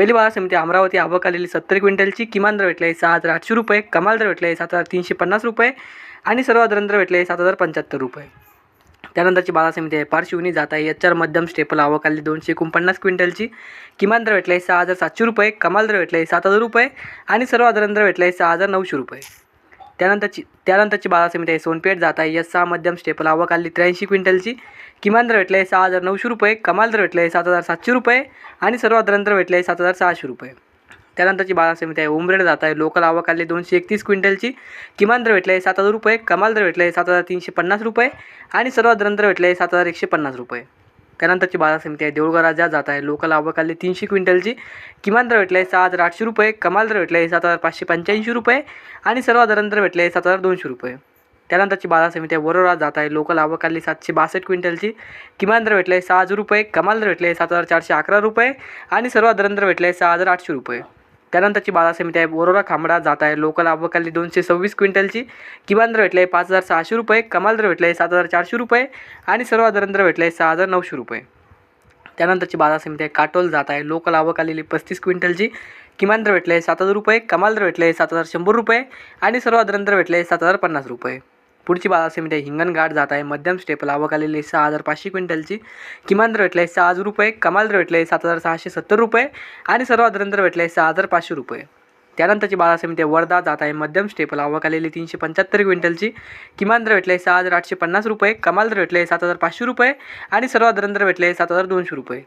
पहिली बाजार समिती अमरावती आवक आलेली सत्तर क्विंटलची किमान दर भेटले सहा हजार आठशे रुपये कमाल दर भेटले सात हजार तीनशे पन्नास रुपये आणि सर्व दर भेटले सात हजार पंच्याहत्तर रुपये. त्यानंतरची बाजार समिती आहे पारशिवनी जात आहे एच आर मध्यम स्टेपल आवक आली दोनशे एकोणपन्नास क्विंटलची किमान दर भेटले सहा हजार सातशे रुपये कमाल दर भेटले सात हजार रुपये आणि सर्वाधारण दर भेटले सहा हजार नऊशे रुपये. त्यानंतरची त्यानंतरची बाजार समिती आहे. सोनपेठ जात आहे. एस सहा मध्यम स्टेपल. आवक आली त्र्याऐंशी क्विंटलची. किमान दर भेटले सहा हजार नऊशे रुपये. कमाल दर भेटले सात हजार सातशे रुपये. आणि सर्वात दर भेटले सात हजार सहाशे रुपये. त्यानंतरची बाजार समिती आहे. उमरेड जात आहे. लोकल आवक आली दोनशे एकतीस क्विंटलची. किमान दर भेटले सात हजार रुपये. कमाल दर भेटले सात हजार तीनशे पन्नास रुपये. आणि सर्वात दर भेटले सात हजार एकशे पन्नास रुपये. त्यानंतरची बाजार समिती आहे. देऊळगाव राजा जात आहे. लोकल आवक तीनशे क्विंटलची. किमान दर भेटले सहा हजार आठशे रुपये. कमाल दर भेटले सात हजार पाचशे पंच्याऐंशी रुपये. आणि सर्वाधारण दर भेटले सात हजार दोनशे रुपये. त्यानंतरची बाजार समिती आहे. वरोरा जात आहे. लोकल आवकाली सातशे बासष्ट क्विंटलची. किमान दर भेटले सहा हजार रुपये. कमाल दर भेटले सात हजार चारशे अकरा रुपये. आणि सर्वाधारण दर भेटले सहा हजार आठशे रुपये. त्यानंतरची बाजार समिती आहे. वरोरा खांबडा जात आहे. लोकल आवकाली दोनशे सव्वीस क्विंटलची. किमान दर आहे पाच हजार सहाशे रुपये. कमाल दर भेटले सात हजार चारशे रुपये. आणि सर्वाधारण दर आहे सहा हजार नऊशे रुपये. त्यानंतरची बाजार समिती आहे. काटोल जात आहे. लोकल आवक आलेली पस्तीस क्विंटलची. किमान दर भेटले सात हजार रुपये. कमाल दर भेटले सात हजार शंभर रुपये. आणि सर्वाधारण दर भेटले सात हजार पन्नास रुपये. पुढची बाजार समिती आहे हिंगणघाट जात आहे. मध्यम स्टेपल आवक आलेली सहा हजार पाचशे क्विंटलची. किमान दर भेटले सहा हजार रुपये. कमाल दर भेटले सात हजार सहाशे सत्तर रुपये. आणि सर्वाधारण दर भेटले सहा हजार पाचशे रुपये. त्यानंतरची बाजार समिती आहे. वर्धा जात आहे. मध्यम स्टेपल आवक आलेली तीनशे पंच्याहत्तर क्विंटलची. किमान दर भेटले सहा हजार आठशे पन्नास रुपये. कमाल दर भेटले सात हजार पाचशे रुपये. आणि सर्वाधारण दर भेटले सात हजार दोनशे रुपये.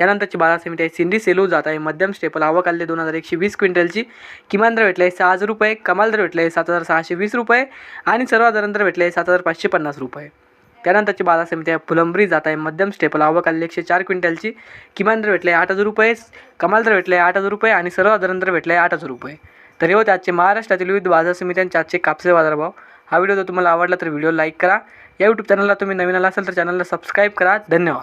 त्यानंतरची बाजार समिती आहे. सिंधी सेलू जात आहे. मध्यम स्टेपल आवक आले दोन हजार एकशे वीस क्विंटलची. किमान दर भेटले सहा हजार रुपये. कमाल दर भेटले सात हजार सहाशे वीस रुपये. आणि सर्व दर भेटले सात हजार पाचशे पन्नास रुपये. त्यानंतरची बाजार समिती आहे. फुलंब्री जात आहे. मध्यम स्टेपल आवक आलेली एकशे चार क्विंटलची. किमान दर भेटले आठ हजार रुपये. कमाल दर भेटले आठ हजार रुपये. आणि सर्वाधारण दर भेटले आठ हजार रुपये. तर हे होते आजचे महाराष्ट्रातील विविध बाजार समित्यांचे आजचे कापसे बाजारभाव. हा व्हिडिओ जर तुम्हाला आवडला तर व्हिडिओ लाईक करा. या यूट्यूब चॅनलला तुम्ही नवीन आला असाल तर चॅनलला सबस्क्राईब करा. धन्यवाद.